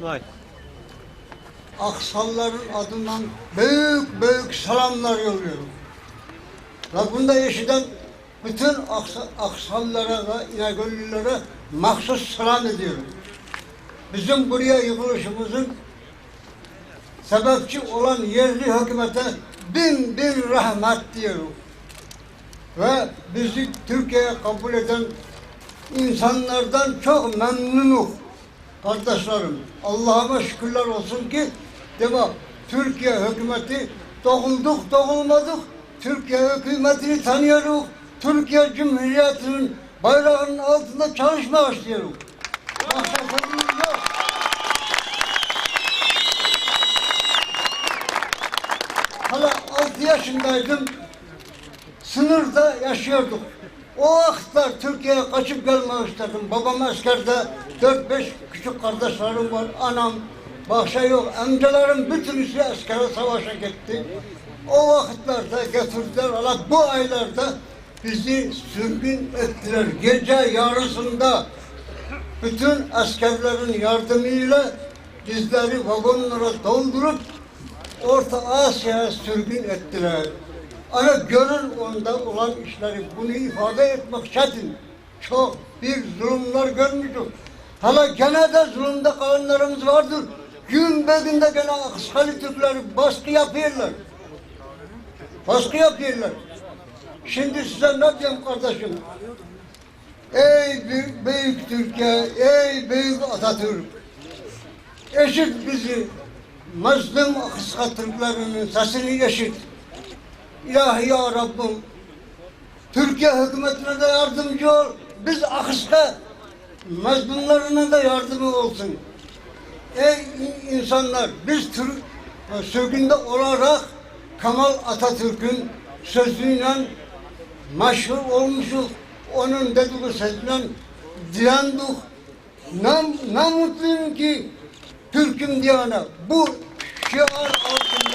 İsmail. Aksalların adından büyük büyük selamlar yolluyorum. Ve bunda yaşayan bütün aksa, aksallara ve İnegöllülere mahsus selam ediyorum. Bizim buraya yıkılışımızın sebepçi olan yerli hükümete bin bin rahmet diyorum. Ve bizi Türkiye'ye kabul eden insanlardan çok memnunum. Kardeşlerim, Allah'ıma şükürler olsun ki devam. Türkiye hükümeti doğulduk doğulmadık. Türkiye hükümetini tanıyoruz. Türkiye Cumhuriyeti'nin bayrağının altında. Başka yok. Hala 6 yaşındaydım. Sınırda yaşıyorduk. O vakitler Türkiye'ye kaçıp gelmek istedim. Babam askerde 4-5 küçük kardeşlerim var. Anam, bahçe yok. Amcalarım bütünüsü askere savaşa gitti. O vakitlerde getirdiler. Hala bu aylarda bizi sürgün ettiler. Gece yarısında bütün askerlerin yardımıyla bizleri vagonlara doldurup Orta Asya'ya sürgün ettiler. Ama görün onda olan işleri bunu ifade etmek çetin. Çok bir zulümler görmüştük. Hala gene de zulümde kalanlarımız vardır. Gün bedinde gene Aksalı Türkleri baskı yapıyorlar. Baskı yapıyorlar. Şimdi size ne diyeyim kardeşim? Ey büyük, büyük Türkiye, ey büyük Atatürk. Eşit bizi mazlum Aksa Türklerinin sesini eşit. İlahi ya Rabbim, Türkiye hükümetine de yardımcı ol. Biz Aksa mazlumlarına da yardımı olsun. Ey in- insanlar, biz Türk sürgünde olarak Kemal Atatürk'ün sözüyle meşhur olmuşuz. Onun dediği sözüyle direndik. Ne, ne mutluyum ki Türk'üm diyene. Bu şiar altında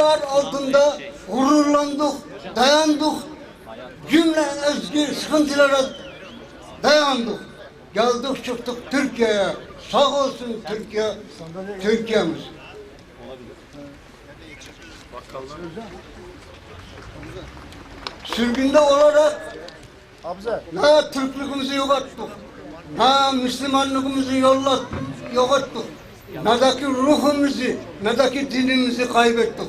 şiar altında gururlandık, dayandık. Cümle ezgi sıkıntılara dayandık. Geldik çıktık Türkiye'ye. Sağ olsun Türkiye, Türkiye'miz. Sürgünde olarak ne Türklüğümüzü yok ettik, ne Müslümanlığımızı yollat, yok ettik, ne de ki ruhumuzu, ne de ki dinimizi kaybettik.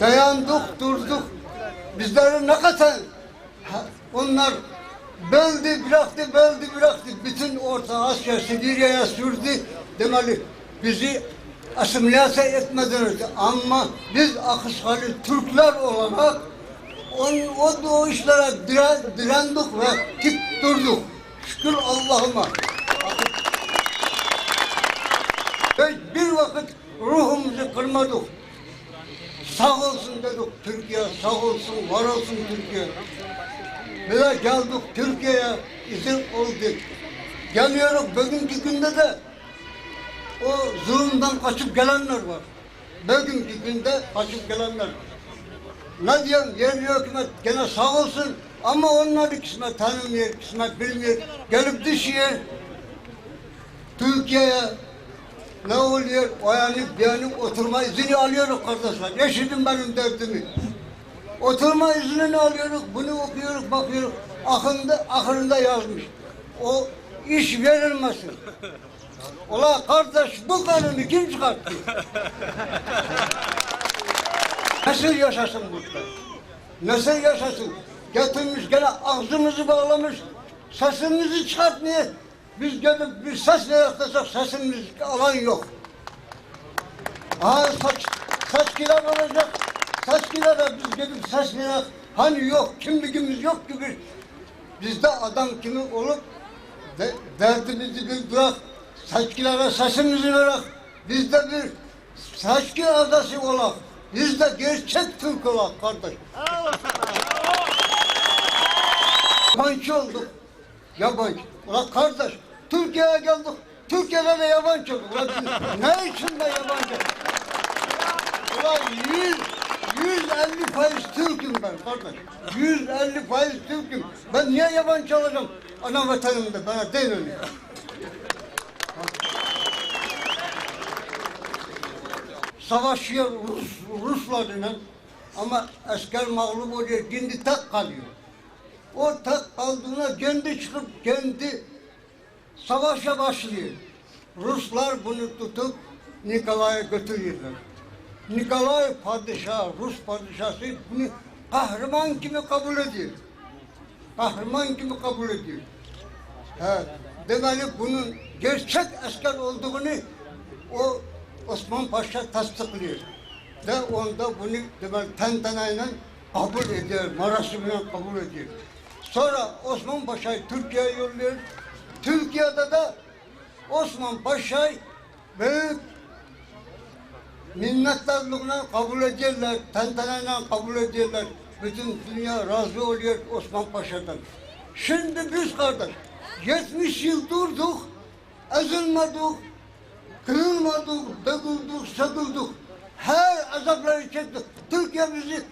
Dayandık, durduk. Bizleri ne kadar onlar böldü, bıraktı, böldü, bıraktı. Bütün Orta Asya, Sibirya'ya sürdü. Demeli bizi asimilase etmeden önce. Ama biz Akışgalı Türkler olarak on, o, dire, direndik ve dik durduk. Şükür Allah'ıma. Ve bir vakit ruhumuzu kırmadık. Sağ olsun dedik Türkiye, sağ olsun, var olsun Türkiye. Böyle geldik Türkiye'ye izin oldu. Geliyoruz bugünkü günde de o zulümden kaçıp gelenler var. Bugünkü günde kaçıp gelenler var. Ne diyeyim yerli hükümet gene sağ olsun ama onları kısmet tanımıyor, kısmet bilmiyor. Gelip düşüyor. Türkiye'ye ne oluyor? Uyanıp beyanıp oturma izni alıyoruz kardeşler. Yaşadım benim derdimi. Oturma iznini alıyoruz, bunu okuyoruz, bakıyoruz. Akında, ahırında yazmış. O iş verilmesin. Ola kardeş bu kanunu kim çıkarttı? Nasıl yaşasın burada? Nasıl yaşasın? Getirmiş gene ağzımızı bağlamış, sesimizi çıkartmıyor. Biz gelip bir sesle yaklaşsak sesimiz alan yok. Aha saç, saç kiler olacak. Saç kilere biz gelip seslenek hani yok, kimliğimiz yok gibi. Bizde adam kimi olup de, derdimizi bir bırak, saç kilere sesimizi bırak. Bizde bir saç adası olak. Biz de gerçek Türk olak kardeş. Yabancı olduk. Yabancı. Ulan kardeş, Türkiye'ye geldik. Türkiye'de de. Ulan biz ne için de yabancı? Ulan yüz, 150 faiz Türk'üm ben kardeş. 150 faiz Türk'üm. Ben niye yabancı olacağım? Ana vatanımda bana değil öyle. Savaşıyor Rus, Ruslarla ama asker mağlup oluyor, kendi tek kalıyor. O tek kaldığına kendi çıkıp kendi savaşa başlıyor. Ruslar bunu tutup Nikolay'a götürüyorlar. Nikolay padişah, Rus padişahı bunu kahraman gibi kabul ediyor. Kahraman gibi kabul ediyor. He, demeli bunun gerçek asker olduğunu o Osman Paşa tasdiklıyor. Ve onda bunu demeli tenteneyle kabul ediyor, marasimle kabul ediyor. Sonra Osman Paşa'yı Türkiye'ye yolluyor. Türkiye'de de Osman Paşa'yı büyük minnettarlıkla kabul ediyorlar, tenteneyle kabul ediyorlar. Bütün dünya razı oluyor Osman Paşa'dan. Şimdi biz kardeş, 70 yıl durduk, ezilmedik, kırılmadık, döküldük, söküldük. Her azapları çektik. Türkiye bizi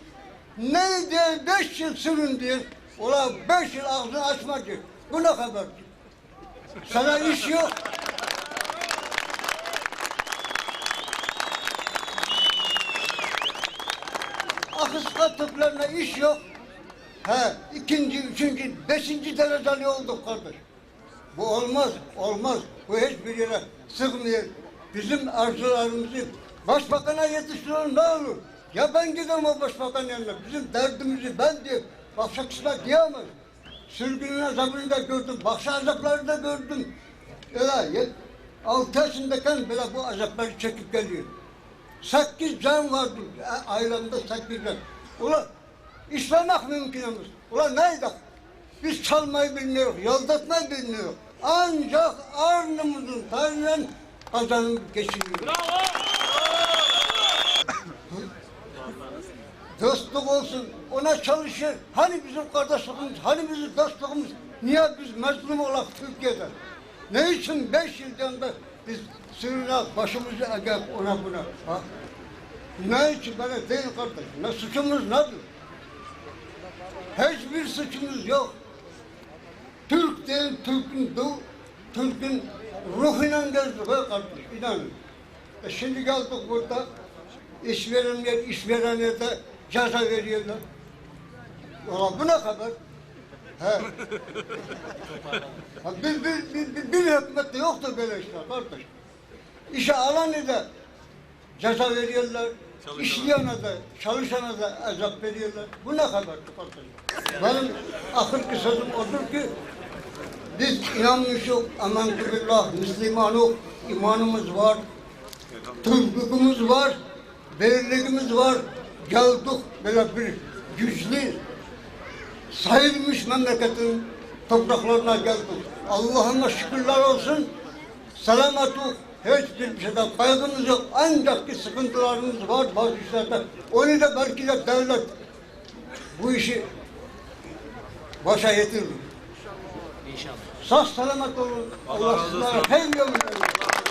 ne diye beş yıl sürün diyor. Ulan beş yıl ağzını açma. Bu ne haber? Sana iş yok. Akıska tıplarına iş yok. He, ikinci, üçüncü, beşinci dereceli olduk kardeş. Bu olmaz, olmaz. Bu hiçbir yere sıkmıyor. Bizim arzularımızı başbakana yetiştirelim ne olur? Ya ben giderim o başbakan yanına. Bizim derdimizi ben diye kısmet diyemez. Sürgünün azabını da gördüm. Bakşa azapları da gördüm. Ye- altı yaşındayken bile bu azapları çekip geliyor. Sekiz can vardı ailemde sekiz can. Ulan işlemek mümkünümüz. Ulan neydi? Biz çalmayı bilmiyoruz, yaldatmayı bilmiyoruz. Ancak arnımızın tarihinden kazanıp geçiniyoruz. Dostluk olsun, ona çalışır. Hani bizim kardeşliğimiz, hani bizim dostluğumuz? Niye biz mezlum olarak Türkiye'de? Ne için beş yıldan da biz sürüne başımızı eğip ona buna? Ha? Ne için böyle değil kardeş? Ne suçumuz nedir? Hiçbir suçumuz yok. Türk değil, Türk'ün Türk'ün ruhuyla gezdik ha kardeş, inanın. E şimdi geldik burada, işverenler, işverenler de ceza veriyorlar. Ulan bu ne kadar? He. Ha, bir, bir, bir, bir, bir hükümette yoktur böyle işler kardeş. İşe alanı da ceza veriyorlar. İşleyene de, çalışana da azap veriyorlar. Bu ne kadar kardeş? Benim ahirki sözüm odur ki biz inanmışız, aman billah, Müslümanız, imanımız var, Türklüğümüz var, birliğimiz var. Geldik böyle bir güçlü, sayılmış memleketin topraklarına geldik. Allah'ıma şükürler olsun. Selametuk. Hiçbir şeyden kaygımız yok. Ancak ki sıkıntılarımız var bazı işlerde. Onu da belki de devlet bu işi başa getirir. İnşallah. Sağ selamet olun. Allah sizlere hayırlı ömürler versin.